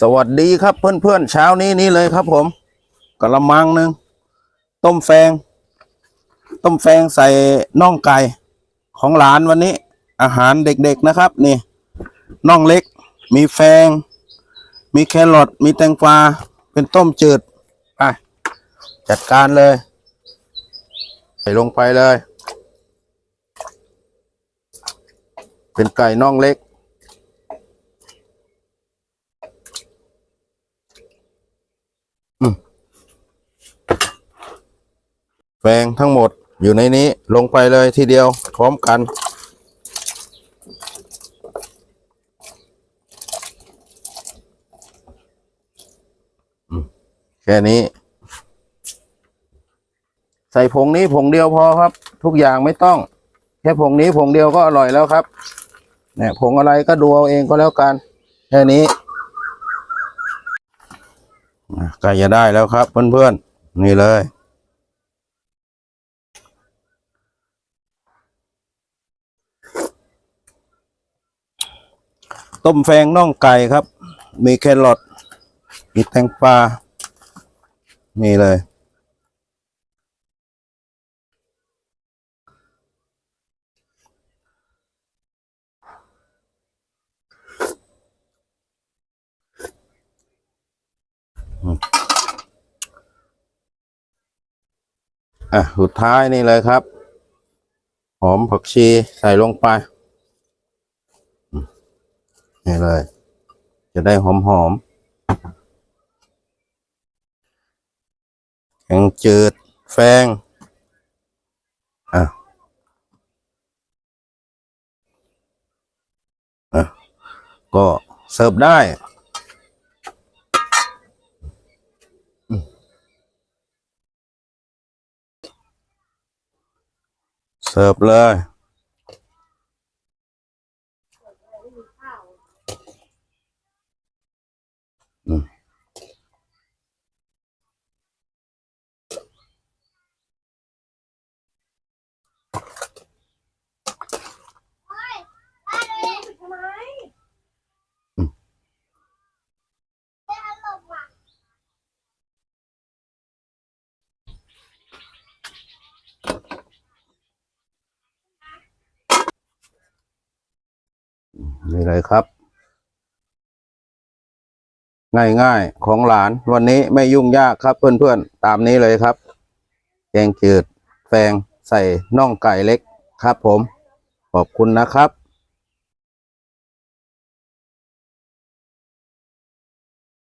สวัสดีครับเพื่อนๆเช้านี้นี่เลยครับผมกระมังหนึ่งต้มแฟง ต้มแฟงใส่น่องไก่ของหลานวันนี้ อาหารเด็กๆนะครับ นี่น่องเล็ก มีแฟง มีแครอทมีแตงกวาเป็นต้มจืดไปจัดการเลย ใส่ลงไปเลย เป็นไก่น่องเล็ก แฟงทั้งหมดอยู่ในนี้ลงไปเลยทีเดียวพร้อมกัน แค่นี้ ใส่ผงนี้ผงเดียวพอครับ ทุกอย่างไม่ต้อง แค่ผงนี้ผงเดียวก็อร่อยแล้วครับเนี่ยผงอะไรก็ดูเอาเองก็แล้วกัน แค่นี้ ใกล้จะได้แล้วครับ เพื่อนๆ นี่เลย ต้มแฟงน่องไก่ครับ มีแครอทมีแตงปลานี่เลย อะสุดท้ายนี่เลยครับ หอมผักชีใส่ลงไปนี่เลย จะได้หอมหอมแกงจืดแฟงอะอะก็เสิร์ฟได้ เสิร์ฟเลย นี่เลยครับ ง่ายๆของหลานวันนี้ไม่ยุ่งยากครับ เพื่อนๆ ตามนี้เลยครับ แกงจืดแฟงใส่น่องไก่เล็กครับผม ขอบคุณนะครับ